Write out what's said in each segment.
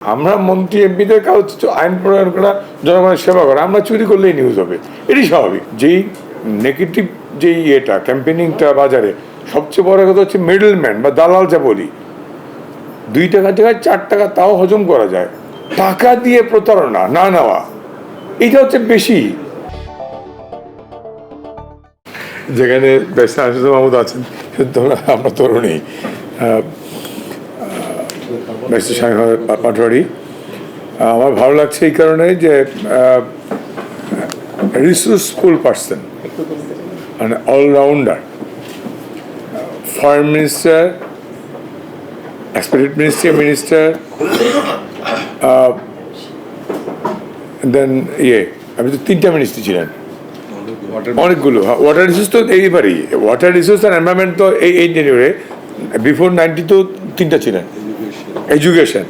আমরা মন্ত্রী, এমপিদের হচ্ছে আইন প্রণয়ন করা, জনগণের সেবা করা, আমরা চুরি করলেই নিউজ হবে। এটি স্বাভাবিক। যেই নেগেটিভ যেই ইয়েটা ক্যাম্পেনিংটা বাজারে, সবচেয়ে বড় কথা হচ্ছে মিডলম্যান বা দালাল যা বলি, দুই টাকার জায়গায় চার টাকা তাও হজম করা যায়। টাকা দিয়ে প্রতারণা, না নেওয়া, এটা হচ্ছে বেশি। যেখানে বেসা আশিস মাহমুদ আছেন আমরা তরুণী। বেসা শাহ পাটোয়ারি। আমার ভালো লাগছে এই কারণে যে রিসোর্সফুল পার্সন মানে allrounder foreign minister expected ministry minister then ইয়ে আপনি তো তিনটা মিনিস্ট্রি ছিলেন। অনেকগুলো ওয়াটার রিসোর্স তো এইবারই ওয়াটার রিসোর্স আর এনভায়রনমেন্ট তো এই এই বিফোর নাইনটি তো তিনটা ছিলেন। এডুকেশন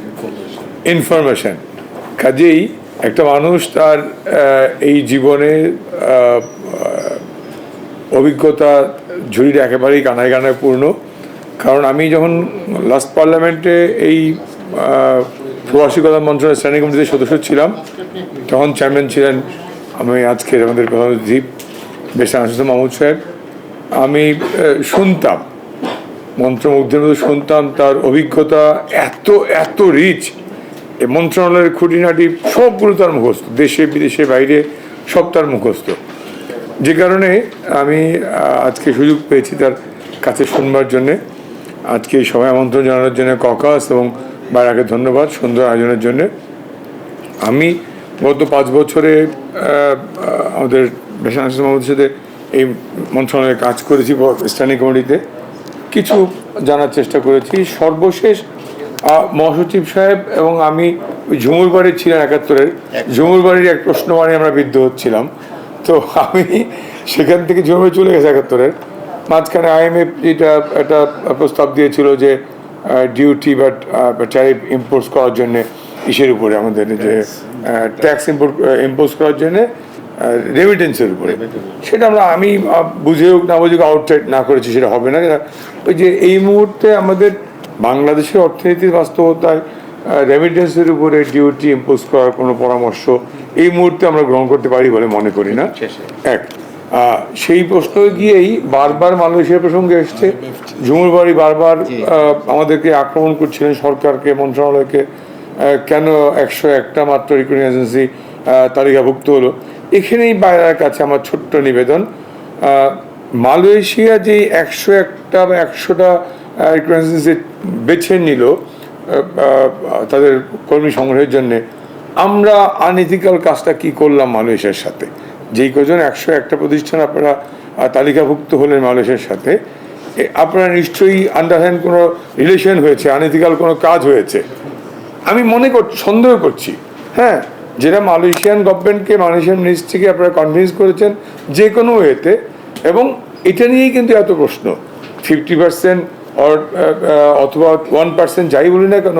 ইনফরমেশন কাজেই একটা মানুষ তার এই জীবনে অভিজ্ঞতা ঝুড়িটা একেবারেই কানায় কানায় পূর্ণ। কারণ আমি যখন লাস্ট পার্লামেন্টে এই প্রবাসী কল্যাণ মন্ত্রণালয় স্ট্যান্ডিং কমিটির সদস্য ছিলাম, তখন চেয়ারম্যান ছিলেন আমি আজকে আমাদের প্রধানমন্ত্রী বেশ আনসুদ মাহমুদ সাহেব। আমি শুনতাম মন্ত্রমুগ্ধের মধ্যে শুনতাম তার অভিজ্ঞতা এত এত রিচ এই মন্ত্রণালয়ের খুঁটিনাটি সবগুলো তার মুখস্থ, দেশে, বিদেশে, বাইরে সব তার মুখস্থ। যে কারণে আমি আজকে সুযোগ পেয়েছি তার কাছে শুনবার জন্যে। আজকে সভায় আমন্ত্রণ জানানোর জন্য ককাস এবং বাইরাকে ধন্যবাদ সুন্দর আয়োজনের জন্যে। আমি গত পাঁচ বছরে আমাদের মাহমুদের সাথে এই মন্ত্রণালয়ে কাজ করেছি স্ট্যান্ডিং কমিটিতে। কিছু জানার চেষ্টা করেছি। সর্বশেষ মহাসচিব সাহেব এবং আমি ঝুমুর বাড়ির ছিলেন একাত্তরের। ঝুমুর বাড়ির এক প্রশ্ন মানে আমরা বিদ্ধ হচ্ছিলাম। তো আমি সেখান থেকে ঝুমুর চলে গেছে একাত্তরের। মাঝখানে আইএমএফ যেটা একটা প্রস্তাব দিয়েছিল যে ডিউটি বা ট্যারিফ ইম্পোজ করার জন্যে ইসের উপরে আমাদের যে ট্যাক্স ইম্পোর্ট ইম্পোজ করার জন্য রেমিটেন্সের উপরে। সেটা আমরা আমি বুঝে হোক না বুঝে আউটসাইড না করেছি সেটা হবে না। ওই যে এই মুহূর্তে আমাদের বাংলাদেশের অর্থনীতির বাস্তবতায় রেমিটেন্সের উপরে ডিউটি ইম্পোজ করার কোনো পরামর্শ এই মুহূর্তে আমরা গ্রহণ করতে পারি বলে মনে করি না। এক সেই প্রশ্ন গিয়েই বারবার মালয়েশিয়া প্রসঙ্গে এসছে। ঝুমুর বাড়ি বারবার আমাদেরকে আক্রমণ করছিলেন সরকারকে মন্ত্রণালয়কে। কেন একশো একটা মাত্র রিক্রুটিং এজেন্সি তালিকাভুক্ত হলো? এখানেই বাইরের কাছে আমার ছোট্ট নিবেদন। মালয়েশিয়া যে একশো একটা বা একশোটা বেছে নিল তাদের কর্মী সংগ্রহের জন্যে, আমরা আনইথিক্যাল কাজটা কি করলাম মালয়েশিয়ার সাথে? যেই কজন একশো একটা প্রতিষ্ঠান আপনারা তালিকাভুক্ত হলেন মালয়েশিয়ার সাথে আপনারা নিশ্চয়ই আন্ডারহ্যান্ড কোনো রিলেশন হয়েছে আনইথিক্যাল কোনো কাজ হয়েছে। আমি মনে করছি সন্দেহ করছি হ্যাঁ? যেটা মালয়েশিয়ান গভর্নমেন্টকে, মালয়েশিয়ান মিনিস্ট্রিকে আপনারা কনভিন্স করেছেন যে কোনো ওয়েতে, এবং এটা নিয়েই কিন্তু এত প্রশ্ন। ফিফটি পার্সেন্ট অথবা ওয়ান পার্সেন্ট যাই বলি না কেন,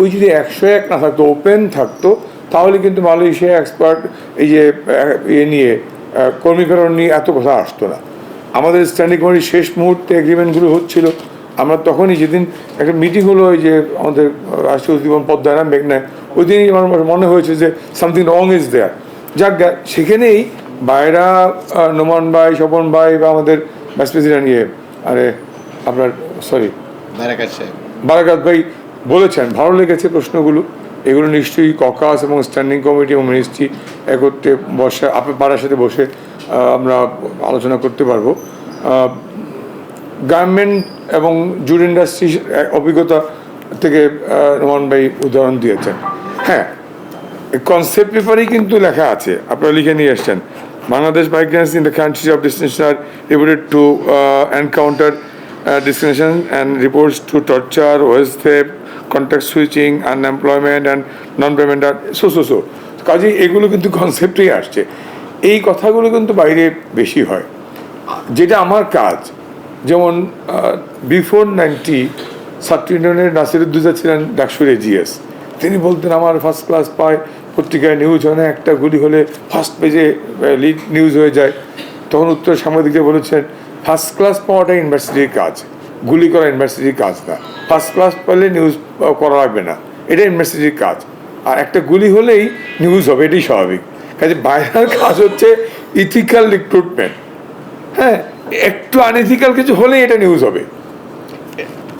ওই যদি একশো এক না থাকতো ওপেন থাকতো, তাহলে কিন্তু মালয়েশিয়া এক্সপার্ট এই যে ইয়ে নিয়ে কর্মীকরণ নিয়ে এত কথা আসতো না। আমাদের স্ট্যান্ডিং কমিটির শেষ মুহূর্তে এগ্রিমেন্টগুলো হচ্ছিল আমরা তখনই যেদিন একটা মিটিং হলো ওই যে আমাদের রাষ্ট্রীয় জীবন পদ্মায় না মেঘনায় ওই দিনই আমার মনে হয়েছে যে সামথিং রং ইজ দেয়ার যাক সেখানেই বাইরা নোমান ভাই স্বপন ভাই বা আমাদের ভাইস প্রেসিডেন্ট ইয়ে আরে আপনার সরি বারাকাত ভাই বলেছেন ভালো লেগেছে প্রশ্নগুলো। এগুলো নিশ্চয়ই ককাস এবং স্ট্যান্ডিং কমিটি এবং মিনিস্ট্রি একত্রে বসে আপনার পাড়ার সাথে বসে আমরা আলোচনা করতে পারব। গার্মেন্ট এবং জুট ইন্ডাস্ট্রি অভিজ্ঞতা থেকে রোমান ভাই উদাহরণ দিয়েছেন। হ্যাঁ কনসেপ্ট পেপারেই কিন্তু লেখা আছে, আপনারা লিখে নিয়ে এসছেন। Bangladesh migrants in the countries of destination are reported to encounter discrimination and reports to torture wage theft contract switching unemployment and non payment are so so so কাজেই এগুলো কিন্তু কনসেপ্টেই আসছে। এই কথাগুলো কিন্তু বাইরে বেশি হয়। যেটা আমার কাজ যেমন বিফোর নাইনটি ছাত্র ইউনিয়নের নাসিরুদ্দুজা ছিলেন ডাকসুরে জিএস তিনি বলতেন, আমার ফার্স্ট ক্লাস পায়, পত্রিকায় নিউজ হয় না, একটা গুলি হলে ফার্স্ট পেজে লিড নিউজ হয়ে যায়। তখন উত্তর সাংবাদিকরা বলেছেন ফার্স্ট ক্লাস পাওয়াটা ইউনিভার্সিটির কাজ, গুলি করা ইউনিভার্সিটির কাজ না। ফার্স্ট ক্লাস পেলে নিউজ করা লাগবে না। এটা ইউনিভার্সিটির কাজ। আর একটা গুলি হলেই নিউজ হবে, এটাই স্বাভাবিক। কাজে বাইরের কাজ হচ্ছে ইথিক্যাল রিক্রুটমেন্ট হ্যাঁ? একটু আনইথিক্যাল কিছু হলেই এটা নিউজ হবে।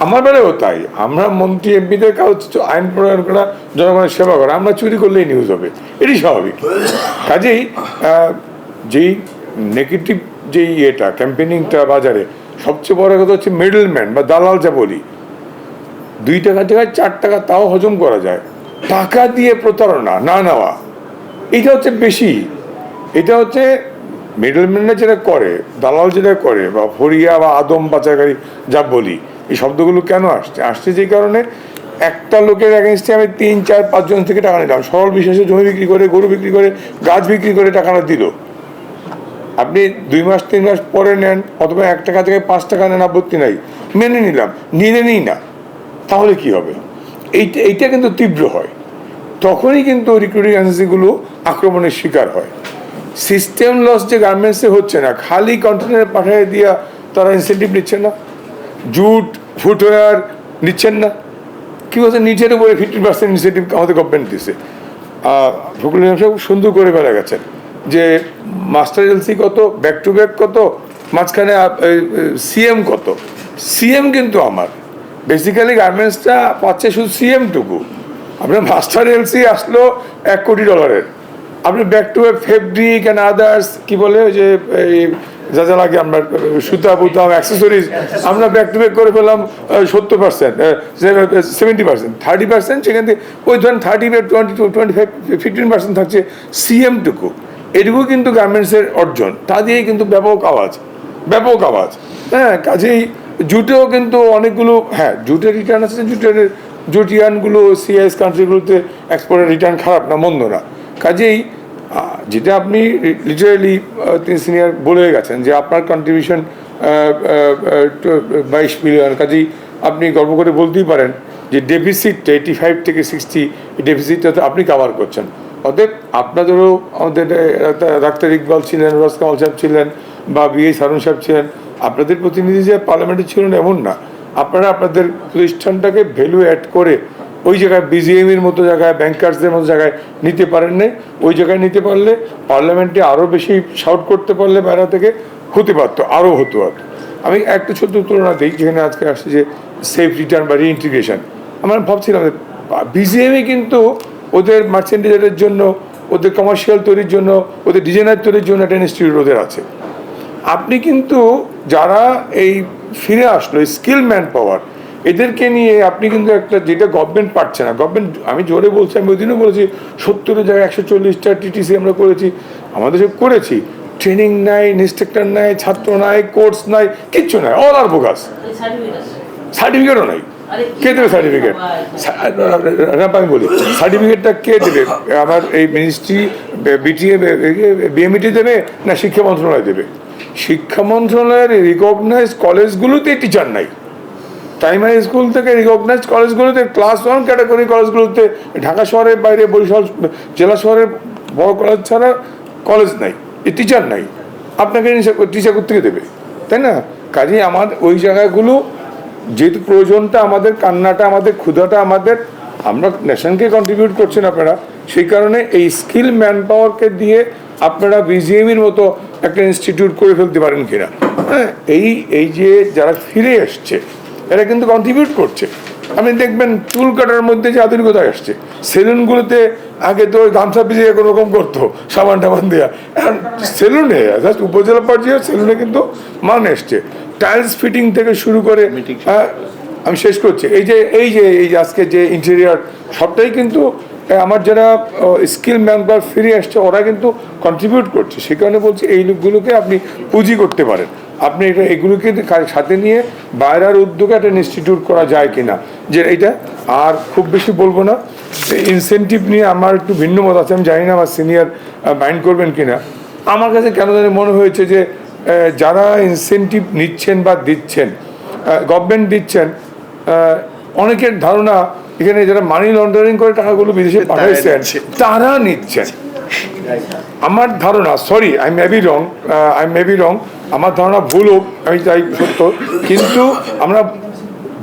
আমার বেলায়ও তাই। আমরা মন্ত্রী, এমপিদের কাজ আইন প্রণয়ন করা, জনগণের সেবা করা, আমরা চুরি করলেই নিউজ হবে। এটাই স্বাভাবিক। কাজেই যেই নেগেটিভ যেই ইয়েটা ক্যাম্পেনিংটা বাজারে, সবচেয়ে বড় কথা হচ্ছে মিডলম্যান বা দালাল যা বলি, দুই টাকা জায়গায় চার টাকা তাও হজম করা যায়। টাকা দিয়ে প্রতারণা না নেওয়া, এটা হচ্ছে বেশি। এটা হচ্ছে মিডলম্যানরা যেটা করে, দালাল যেটা করে, বা ফরিয়া বা আদম পাচারকারী যা বলি, এই শব্দগুলো কেন আসছে? আসছে যে কারণে একটা লোকের অ্যাগেনস্টে আমি তিন, চার পাঁচজন থেকে টাকা নিলাম। সরল বিশ্বাসে জমি বিক্রি করে, গরু বিক্রি করে, গাছ বিক্রি করে টাকাটা দিল। আপনি দুই মাস, তিন মাস পরে নেন, অথবা এক টাকা থেকে পাঁচ টাকা নেন, আপত্তি নাই। মেনে নিলাম। নিলে নিই না। তাহলে কি হবে? এইটা এইটা কিন্তু তীব্র হয়। তখনই কিন্তু রিক্রুটিং এজেন্সিগুলো আক্রমণের শিকার হয়। সিস্টেম লস যে গার্মেন্টসে হচ্ছে না, খালি কন্টেনারে পাঠিয়ে দিয়া তারা ইনসেন্টিভ নিচ্ছে না। জুট ফুটওয়্যার নিচ্ছেন না। কি বলছে? নিচের উপরে ফিফটি পার্সেন্ট ইনসেন্টিভ আমাদের গভর্নমেন্ট দিছে। ফকুল সাহেব সুন্দর করে বেড়ে গেছেন যে মাস্টার এলসি কত ব্যাক টু ব্যাক কত, মাঝখানে সিএম কত। সিএম কিন্তু আমার। বেসিক্যালি গার্মেন্টসটা পাচ্ছে শুধু সিএম টুকু। আপনার মাস্টার এলসি আসলো এক কোটি ডলারের আপনি back to fabric and others কি বলে, ওই যে যা যা লাগে আমরা, সুতা বুতাম অ্যাক্সেসরিজ আমরা ব্যাক টু ব্যাক করে পেলাম সত্তর percent seventy percent thirty percent সেখান থেকে, ওই ধরেন thirty twenty two twenty five fifteen percent থাকছে সিএমটুকু এটুকু কিন্তু গার্মেন্টসের অর্জন, তা দিয়েই কিন্তু ব্যাপক আওয়াজ ব্যাপক আওয়াজ। হ্যাঁ কাজেই জুটেও কিন্তু অনেকগুলো হ্যাঁ জুটের রিটার্ন আছে? জুটের, জুটিয়ানগুলো সিআইএস কান্ট্রিগুলোতে এক্সপোর্টের রিটার্ন খারাপ না, মন্দ না। কাজেই যেটা আপনি লিটারেলি তিনি সিনিয়র বলে গেছেন যে আপনার কন্ট্রিবিউশন বাইশ মিলিয়ন কাজেই আপনি গর্ব করে বলতেই পারেন যে ডেফিসিটটা এইটি ফাইভ থেকে সিক্সটি ডেফিসিটটা তো আপনি কাভার করছেন। অতএব আপনাদেরও আমাদের ডাক্তার ইকবাল ছিলেন, রস কামাল সাহেব ছিলেন বা বিএ সারুন সাহেব ছিলেন, আপনাদের প্রতিনিধি যে পার্লামেন্টে ছিলেন এমন না। আপনারা আপনাদের প্রতিষ্ঠানটাকে ভ্যালু অ্যাড করে ওই জায়গায় বিজিএমের মতো জায়গায় ব্যাংকার্সদের মতো জায়গায় নিতে পারেন নাই। ওই জায়গায় নিতে পারলে পার্লামেন্টে আরও বেশি শাউট করতে পারলে বাইরে থেকে হতে পারতো আরও হতো আর আমি একটা ছোট্ট তুলনা দিই, যেখানে আজকে আসছে যে সেফ রিটার্ন বা রিইন্টিগ্রেশন আমরা ভাবছিলাম বিজিএমই কিন্তু ওদের মার্চেন্ডাইজারের জন্য, ওদের কমার্শিয়াল তৈরির জন্য, ওদের ডিজাইনার তৈরির জন্য একটা ইনস্টিটিউট ওদের আছে। আপনি কিন্তু যারা এই ফিরে আসলো স্কিল ম্যান পাওয়ার এদেরকে নিয়ে আপনি কিন্তু একটা যেটা গভর্নমেন্ট পারছে না। গভর্নমেন্ট আমি জোরে বলছি আমি ওই দিনও বলেছি সত্তরের জায়গায় একশো চল্লিশটা টিটিসি আমরা করেছি আমাদের সব করেছি। ট্রেনিং নাই ইনস্ট্রাক্টর নাই ছাত্র নাই কোর্স নাই কিচ্ছু নাই অল আর বোগাস সার্টিফিকেটও নাই। কে দেবে সার্টিফিকেট আমি বলি সার্টিফিকেটটা কে দেবে? আমার এই মিনিস্ট্রি বিটিএ বিএমইটি দেবে না শিক্ষা মন্ত্রণালয় দেবে? শিক্ষা মন্ত্রণালয়ের রিকগনাইজ কলেজগুলোতে টিচার নাই। প্রাইমারি স্কুল থেকে রিকগনাইজ কলেজগুলোতে ক্লাস ওয়ান ক্যাটাগরি কলেজগুলোতে ঢাকা শহরের বাইরে, বরিশাল, জেলা শহরের বড় কলেজ ছাড়া কলেজ নাই টিচার নাই। আপনাকে টিচার থেকে দেবে, তাই না? কাজেই আমার ওই জায়গাগুলো যেহেতু প্রয়োজনটা আমাদের, কান্নাটা আমাদের, ক্ষুধাটা আমাদের, আমরা নেশনকে কন্ট্রিবিউট করছেন আপনারা, সেই কারণে এই স্কিল ম্যান পাওয়ারকে দিয়ে আপনারা বিজিএমির মতো একটা ইনস্টিটিউট করে ফেলতে পারেন কিনা। হ্যাঁ এই এই যে যারা ফিরে এসছে এরা কিন্তু কন্ট্রিবিউট করছে। আপনি দেখবেন চুল কাটার মধ্যে যে আধুনিকতা আসছে সেলুনগুলোতে আগে তো ওই গামছা পিছিয়ে কোনো রকম করতো সাবান টাবান দেওয়া এখন সেলুনে জাস্ট উপজেলা পর্যায়ে সেলুনে কিন্তু মান এসছে। টাইলস ফিটিং থেকে শুরু করে আমি শেষ করছি। এই যে এই যে এই যে আজকে যে ইন্টেরিয়ার সবটাই কিন্তু আমার যারা স্কিল ম্যানপাওয়ার ফিরে আসছে ওরা কিন্তু কন্ট্রিবিউট করছে। সে কারণে বলছি এই লোকগুলোকে আপনি পুঁজি করতে পারেন। আপনি এটা এগুলোকে সাথে নিয়ে বাইরের উদ্যোগে একটা ইনস্টিটিউট করা যায় কিনা? যে এটা আর খুব বেশি বলব না। ইনসেন্টিভ নিয়ে আমার একটু ভিন্ন মত আছে আমি জানি না আমার সিনিয়র মাইন্ড করবেন কিনা। আমার কাছে কেন জানি মনে হয়েছে যে যারা ইনসেন্টিভ নিচ্ছেন বা দিচ্ছেন গভর্নমেন্ট দিচ্ছেন অনেকের ধারণা এখানে যারা মানি লন্ডারিং করে টাকাগুলো বিদেশে পাঠাইছেন তারা নিচ্ছেন। আমার ধারণা sorry I may be wrong I may be wrong আমার ধারণা ভুল হোক আমি চাই সত্য। কিন্তু আমরা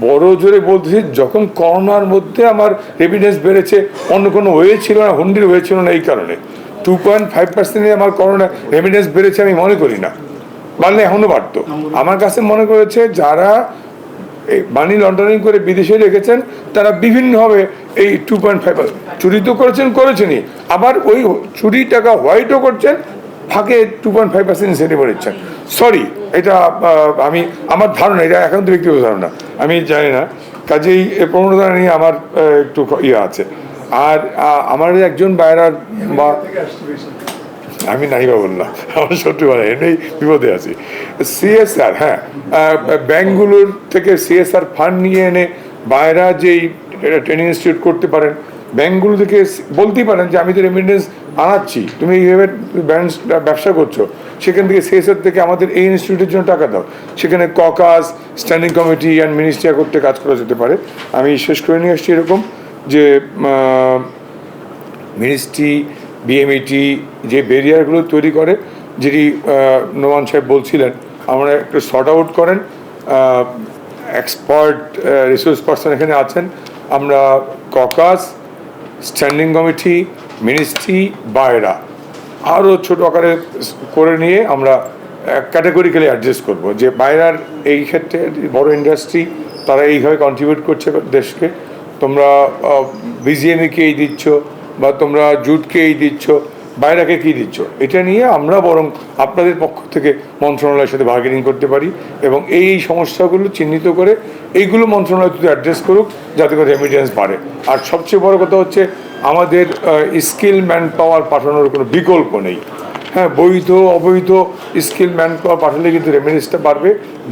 বড় জোরে বলতেছি, যখন করোনার মধ্যে আমার রেভিডেন্স বেড়েছে, অন্য কোনো ওয়ে ছিল না, হুন্ডির ওয়ে ছিল না এই কারণে। টু পয়েন্ট ফাইভ পার্সেন্টে আমার করোনা রেভিডেন্স বেড়েছে আমি মনে করি না। বাড়লে এখনও বাড়তো। আমার কাছে মনে করেছে, যারা মানি লন্ডারিং করে বিদেশে রেখেছেন, তারা বিভিন্নভাবে এই টু পয়েন্ট ফাইভ চুরি তো করেছেন করেছেনই। আবার ওই চুরি টাকা হোয়াইটও করছেন ফাঁকে টু পয়েন্ট ফাইভ পার্সেন্ট নিচ্ছেন। সরি এটা আমি আমার ধারণা এটা এখন তো ব্যক্তিগত ধারণা। আমি জানি না। কাজেই এই প্রবণতা নিয়ে আমার একটু ইয়ে আছে। আর আমার একজন বাইরার বা আমি নাই বা বললাম আমার সত্যি বলে এমনি বিপদে আছি। সিএসআর হ্যাঁ। আহ, ব্যাংকগুলোর থেকে সিএসআর ফান্ড নিয়ে এনে বাইরা যেই ট্রেনিং ইনস্টিটিউট করতে পারেন ব্যাংকগুলো থেকে বলতেই পারেন যে, আমি তো রেমিটেন্স আনাচ্ছি তুমি এইভাবে ব্যবসা করছ। সেখান থেকে সিএসআর থেকে আমাদের এই ইনস্টিটিউটের জন্য টাকা দাও। সেখানে caucus standing committee and ministry করতে কাজ করা যেতে পারে। আমি শেষ করে নিয়ে আসছি এরকম যে মিনিস্ট্রি বিএমইটি যে ব্যারিয়ারগুলো তৈরি করে, যেটি নোমান সাহেব বলছিলেন, আমরা একটু শর্ট আউট করেন। এক্সপার্ট রিসোর্স পার্সন এখানে আছেন। আমরা caucus standing committee ministry BAIRA আরও ছোট আকারে করে নিয়ে আমরা ক্যাটাগরিক্যালি অ্যাডজাস্ট করব যে বাইরার এই ক্ষেত্রে বড় ইন্ডাস্ট্রি তারা এইভাবে কন্ট্রিবিউট করছে দেশকে। তোমরা বিজিএমইকে এই দিচ্ছ বা তোমরা জুটকে এই দিচ্ছ বাইরাকে কি দিচ্ছ? এটা নিয়ে আমরা বরং আপনাদের পক্ষ থেকে মন্ত্রণালয়ের সাথে বার্গেনিং করতে পারি এবং এই সমস্যাগুলো চিহ্নিত করে এইগুলো মন্ত্রণালয় যদি অ্যাড্রেস করুক, যাতে করে রেমিডেন্স বাড়ে। আর সবচেয়ে বড় কথা হচ্ছে, আমাদের স্কিল ম্যান পাওয়ার পাঠানোর কোনো বিকল্প নেই। হ্যাঁ বৈধ, অবৈধ স্কিল ম্যান পাওয়ার পাঠালে কিন্তু রেমিডেন্সটা বাড়বে।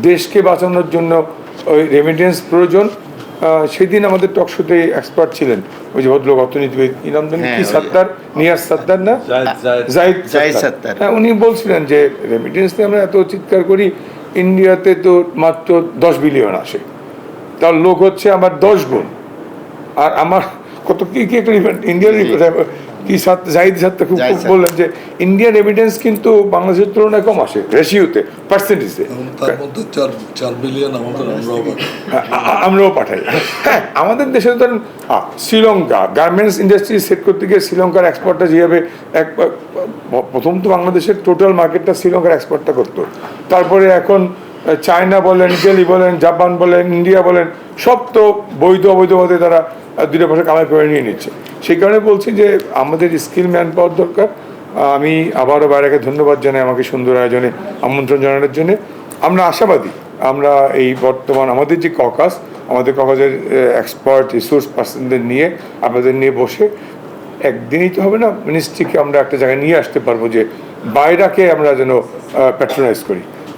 দেশকে বাঁচানোর জন্য ওই রেমিডেন্স প্রয়োজন। সেদিন আমাদের টক শোতে এক্সপার্ট ছিলেন। ওই যে ভদ্রলোক অর্থনীতিবিদ কি নাম জানি? হ্যাঁ, কি সত্তার নিয়াজ সাত্তার না? জাহিদ জাহিদ সাত্তার সাত্তার। হ্যাঁ উনি বলছিলেন যে রেমিটেন্স নিয়ে আমরা এত চিৎকার করি ইন্ডিয়াতে তো মাত্র দশ বিলিয়ন আসে। তার লোক হচ্ছে আমার দশ গুণ। আর আমার কত কি কি একটা ইন্ডিয়ান কি জাহিদ সাত্তার খুব। বললেন যে ইন্ডিয়ান এভিডেন্স কিন্তু বাংলাদেশের তুলনায় কম আসে রেশিওতে পার্সেন্টেজে তার মধ্যে চার চার বিলিয়ন আমাদের আমরাও আমরাও পাঠাই। হ্যাঁ আমাদের দেশে ধরেন শ্রীলঙ্কা গার্মেন্টস ইন্ডাস্ট্রি সেট করতে গিয়ে শ্রীলঙ্কার এক্সপোর্টটা যেভাবে এক প্রথম তো বাংলাদেশের টোটাল মার্কেটটা শ্রীলঙ্কার এক্সপোর্টটা করতো। তারপরে এখন চায়না বলেন ইটালি বলেন, জাপান বলেন, ইন্ডিয়া বলেন, সব তো বৈধ অবৈধ মধ্যে তারা দুটো পয়সা কামাই করে নিয়ে নিচ্ছে। সেই কারণে বলছি যে আমাদের স্কিল ম্যান পাওয়ার দরকার আমি আবারও বাইরেকে ধন্যবাদ জানাই আমাকে সুন্দর আয়োজনে আমন্ত্রণ জানানোর জন্য। আমরা আশাবাদী, আমরা এই বর্তমান আমাদের যে ককাস আমাদের ককাসের এক্সপার্ট রিসোর্স পার্সনদের নিয়ে, আপনাদের নিয়ে বসে, একদিনই তো হবে না মিনিস্ট্রিকে আমরা একটা জায়গায় নিয়ে আসতে পারব যে বাইরাকে আমরা যেন প্যাট্রোনাইজ করি।